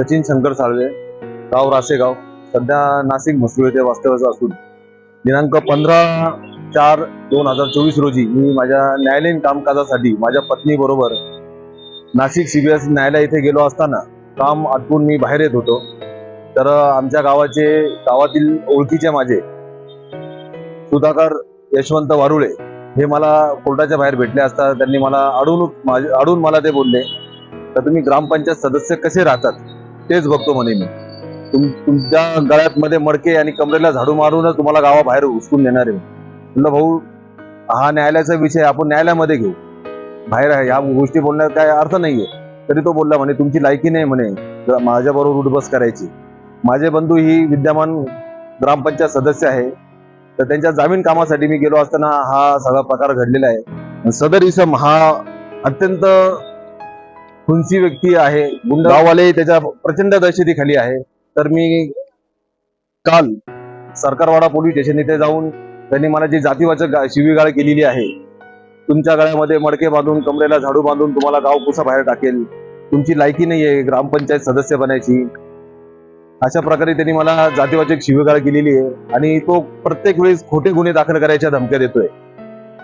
सचिन शंकर साळवे गाव रासेगाव सध्या नाशिक म्हसरूळ येथे वास्तव्याचं असून दिनांक पंधरा चार दोन हजार चोवीस रोजी मी माझ्या न्यायालयीन कामकाजासाठी माझ्या पत्नीबरोबर नाशिक सीबीएस न्यायालय इथे गेलो असताना काम आटपून मी बाहेर येत होतो. तर आमच्या गावाचे गावातील ओळखीचे माझे सुधाकर यशवंत वारुळे हे मला कोर्टाच्या बाहेर भेटले असता त्यांनी मला अडून माझे मला ते बोलले तर तुम्ही ग्रामपंचायत सदस्य कसे राहतात? तेच बघतो म्हणे मी. तुम तुमच्या गळ्यात मध्ये मडके आणि कमरेला झाडू मारूनच तुम्हाला गावाबाहेर उचकून देणार आहे म्हणलं भाऊ हा न्यायालयाचा विषय आपण न्यायालयामध्ये घेऊ. बाहेर आहे या गोष्टी बोलण्यात काय अर्थ नाहीये. तरी तो बोलला म्हणे तुमची लायकी नाही म्हणे माझ्याबरोबर उठबस करायची. माझे बंधू ही विद्यमान ग्रामपंचायत सदस्य आहे. तर त्यांच्या जामीन कामासाठी मी गेलो असताना हा सगळा प्रकार घडलेला आहे. सदर इसम हा अत्यंत खुंची व्यक्ती आहे. गुंड गाववाले त्याच्या प्रचंड दहशतीखाली आहे. तर मी काल सरकारवाडा पोलीस स्टेशन इथे जाऊन त्यांनी मला जी जातीवाचक शिवीगाळ केलेली आहे तुमच्या गळ्यामध्ये मडके बांधून कमरेला झाडू बांधून तुम्हाला गाव कुसा बाहेर टाकेल. तुमची लायकी नाही आहे ग्रामपंचायत सदस्य बनायची. अशा प्रकारे त्यांनी मला जातीवाचक शिवीगाळ केलेली आहे आणि तो प्रत्येक वेळेस खोटे गुन्हे दाखल करायच्या धमक्या देतोय.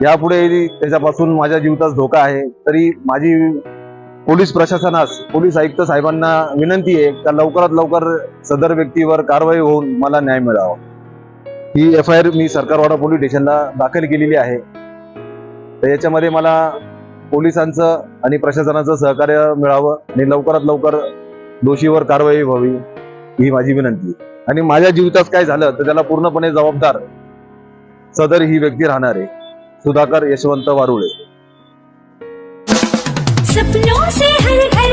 यापुढे त्याच्यापासून माझ्या जीवताच धोका आहे. तरी माझी पोलीस प्रशासनास पोलीस आयुक्त साहेबांना विनंती आहे का लवकरात लवकर सदर व्यक्तीवर कारवाई होऊन मला न्याय मिळावा. ही एफ आय आर मी सरकारवाडा पोलीस स्टेशनला दाखल केलेली आहे. तर याच्यामध्ये मला पोलिसांचं आणि प्रशासनाचं सहकार्य मिळावं आणि लवकरात लवकर दोषीवर कारवाई व्हावी ही माझी विनंती आहे. आणि माझ्या जीवितात काय झालं तर त्याला पूर्णपणे जबाबदार सदर ही व्यक्ती राहणार आहे. सुधाकर यशवंत वारुळे.